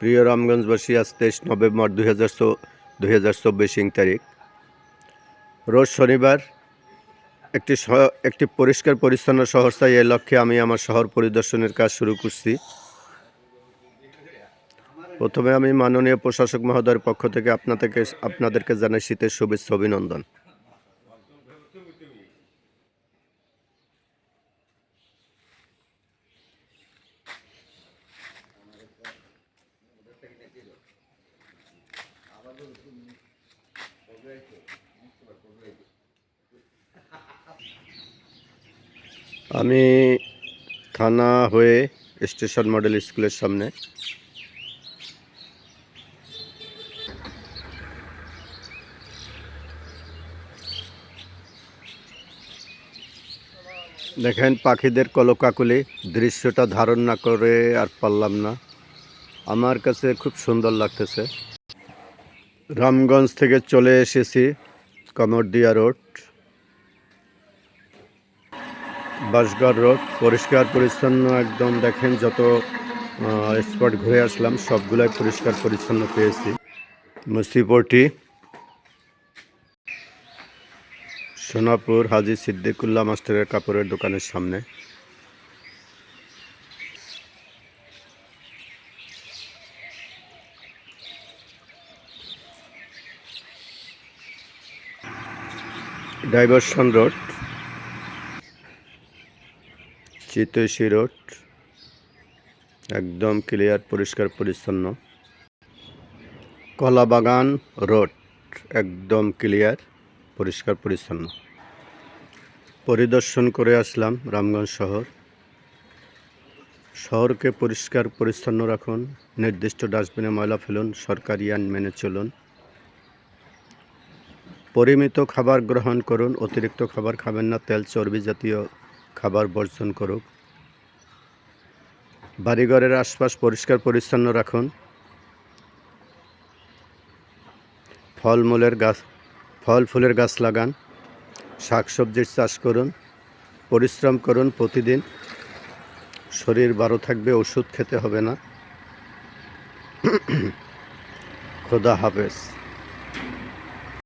প্রিয় রামগঞ্জবাসী, আজ তেইশ নভেম্বর দুই হাজার হাজার চব্বিশ ইং তারিখ। রোজ শনিবার একটি একটি পরিষ্কার পরিচ্ছন্ন শহর চাই এই লক্ষ্যে আমি আমার শহর পরিদর্শনের কাজ শুরু করছি। প্রথমে আমি মাননীয় প্রশাসক মহোদয়ের পক্ষ থেকে আপনাদেরকে আপনাদেরকে জানাই শীতের শুভেচ্ছা, অভিনন্দন। আমি থানা হয়ে স্টেশন মডেল স্কুলের সামনে। দেখেন পাখিদের কলকাকুলি, দৃশ্যটা ধারণ না করে আর পারলাম না। আমার কাছে খুব সুন্দর লাগতেছে। রামগঞ্জ থেকে চলে এসেছি কমরদিয়া রোড। বাসগড় রোড, পরিষ্কার, পরিচ্ছন্ন, একদম দেখেন যত স্পট ঘুরে আসলাম, সবগুলাই পরিষ্কার, পরিচ্ছন্ন পেয়েছি। মুসিপটি, সোনাপুর হাজি সিদ্দিকুল্লাহ মাস্টারের কাপড়ের দোকানের সামনে। ডাইভারশন রোড, চিতৈশী রোড, একদম ক্লিয়ার, পরিষ্কার, পরিচ্ছন্ন। কলাবাগান রোড, একদম ক্লিয়ার, পরিষ্কার, পরিচ্ছন্ন। পরিদর্শন করে আসলাম রামগঞ্জ শহর। শহরকে পরিষ্কার, পরিচ্ছন্ন রাখুন, নির্দিষ্ট ডাস্টবিনে ময়লা ফেলুন, সরকারি আইন মেনে চলুন। পরিমিত খাবার গ্রহণ করুন, অতিরিক্ত খাবার খাবেন না, তেল চর্বি জাতীয় খাবার বর্জন করুক। বাড়িঘরের আশপাশ পরিষ্কার পরিচ্ছন্ন রাখুন। ফলমূলের গাছ, ফল ফুলের গাছ লাগান। শাকসবজির চাষ করুন। পরিশ্রম করুন প্রতিদিন। শরীর ভালো থাকবে, ওষুধ খেতে হবে না। খোদা হাফেজ।